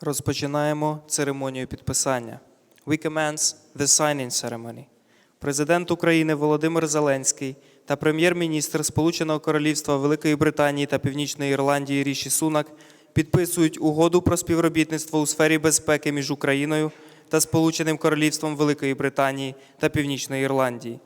Розпочинаємо церемонію підписання. We commence the signing ceremony. Президент України Володимир Зеленський та прем'єр-міністр Сполученого Королівства Великої Британії та Північної Ірландії Ріші Сунак підписують угоду про співробітництво у сфері безпеки між Україною та Сполученим Королівством Великої Британії та Північної Ірландії.